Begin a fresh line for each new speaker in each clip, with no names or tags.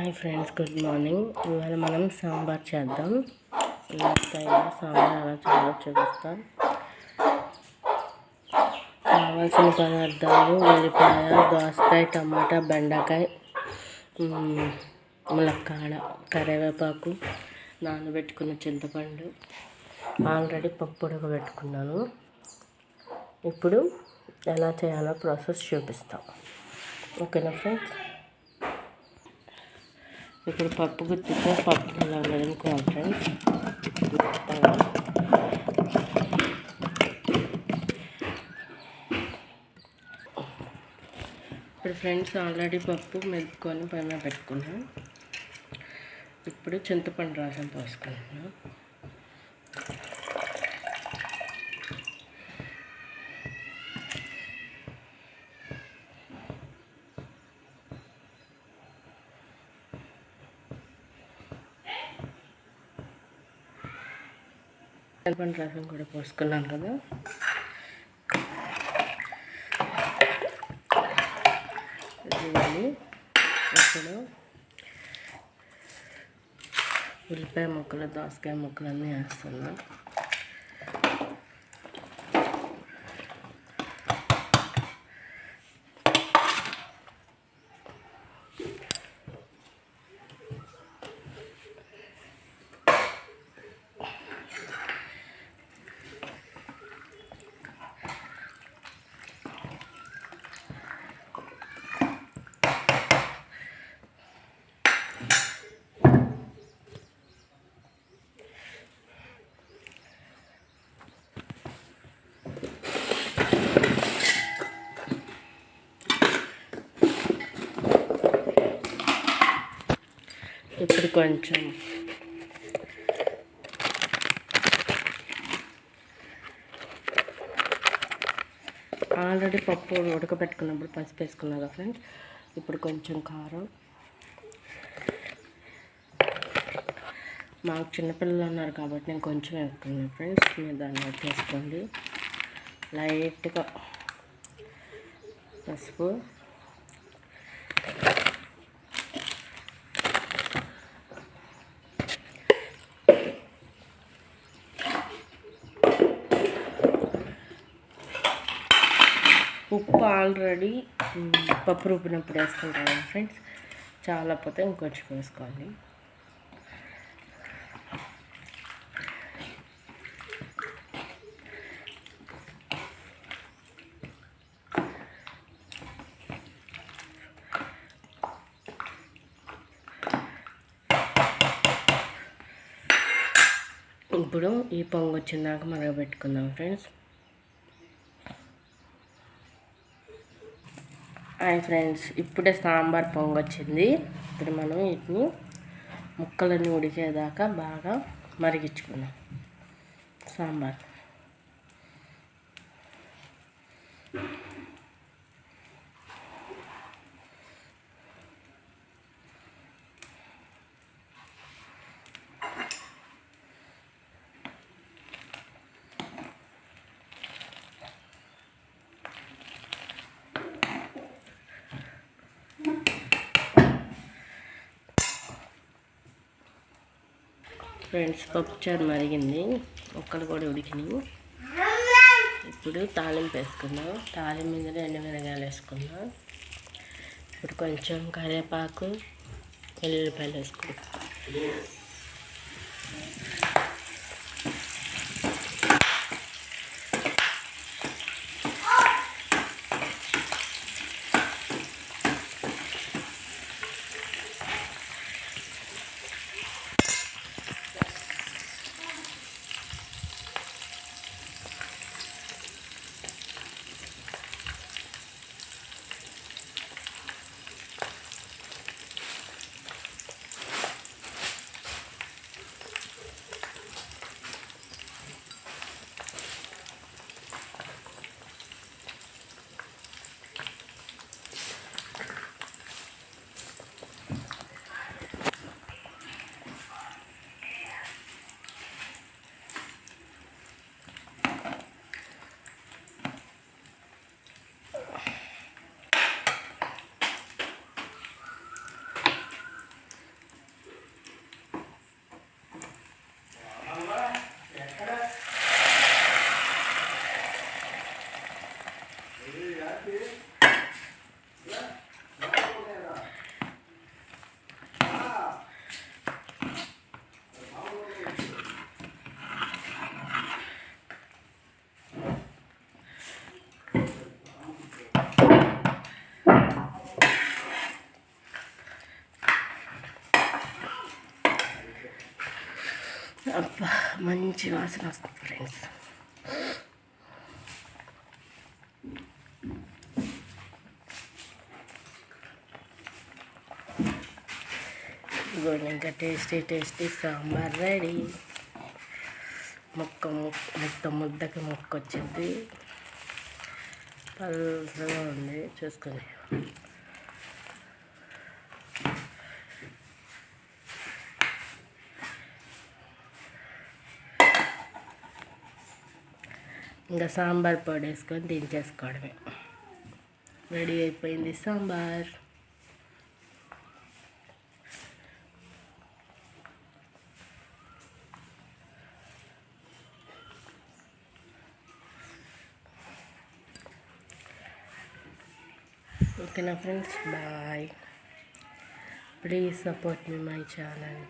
Hi friends good morning. ఇవాళ మనం సాంబార్ చేద్దాం. ఇలా సాంబార్ ఎలా చేయాలో చూపిస్తాం కావాల్సిన పదార్థాలు ఉల్లిపాయ దోసకాయ టమాటా బెండకాయ ములక్కాడ కరివేపాకు నానబెట్టుకున్న చింతపండు. ఆల్రెడీ పప్పు ఉడకబెట్టుకున్నాను. ఇప్పుడు ఎలా చేయాలో ప్రాసెస్ చూపిస్తాం. ఓకేనా ఫ్రెండ్స్? ఇప్పుడు పప్పు గుత్తితో పప్పు ఇలా వేడుకోవాలి ఫ్రెండ్స్ ఇప్పుడు ఫ్రెండ్స్ ఆల్రెడీ పప్పు మెదుకొని పైన పెట్టుకున్నాం. ఇప్పుడు చింతపండు రసం పోసుకుంటున్నాం. చింతపండు రసం కూడా పోసుకున్నాం కదా. దీన్ని ఇప్పుడు ఉల్లిపాయ ముక్కలు దోసకాయ ముక్కలు అన్నీ వేస్తున్నాం ఇప్పుడు కొంచెం. ఆల్రెడీ పప్పు ఉడకబెట్టుకున్నప్పుడు పసుపు వేసుకున్నా కదా ఫ్రెండ్స్? ఇప్పుడు కొంచెం కారం. మాకు చిన్నపిల్లలు ఉన్నారు కాబట్టి నేను కొంచెం వేసుకున్నాను ఫ్రెండ్స్. మీరు దాన్ని బట్టి వేసుకోండి లైట్గా పసుపు. ఆల్రెడీ పప్పు రుబ్బినప్పుడు వేసుకుంటాను ఫ్రెండ్స్. చాలా పోతే ఇంకొంచెం వేసుకోవాలి ఇప్పుడు ఈ పొంగు వచ్చిందాక మరగబెట్టుకుందాం ఫ్రెండ్స్. హాయ్ ఫ్రెండ్స్ ఇప్పుడే సాంబార్ పొంగొచ్చింది. ఇప్పుడు మనం వీటిని ముక్కలన్నీ ఉడికేదాకా బాగా మరిగించుకున్నాం సాంబార్. ఫ్రెండ్స్ పప్పుచారు మరిగింది. ముక్కలు కూడా ఉడికినాయి ఇప్పుడు తాలింపు వేసుకుందాం. తాలింపు మీద ఎండు మిరగాయలు వేసుకుందాం. ఇప్పుడు కొంచెం కరివేపాకు వెల్లుల్లిపాయలు వేసుకుందాం. మంచి వాసన వస్తుంది ఫ్రెండ్స్. ఇదిగోండి ఇంకా టేస్టీ టేస్టీ సాంబార్ రెడీ. ముక్క ముక్క ముద్దకి ముక్క వచ్చింది పలుసగా ఉంది చూసుకుని ఇంకా సాంబార్ పొడి వేసుకొని దించేసుకోవడమే. రెడీ అయిపోయింది సాంబార్. ఓకేనా friends bye. Please support me my channel.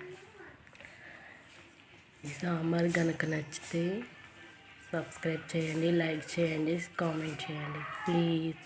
ఈ సాంబార్ కనుక నచ్చితే సబ్స్క్రైబ్ చేయండి లైక్ చేయండి కామెంట్ చేయండి ప్లీజ్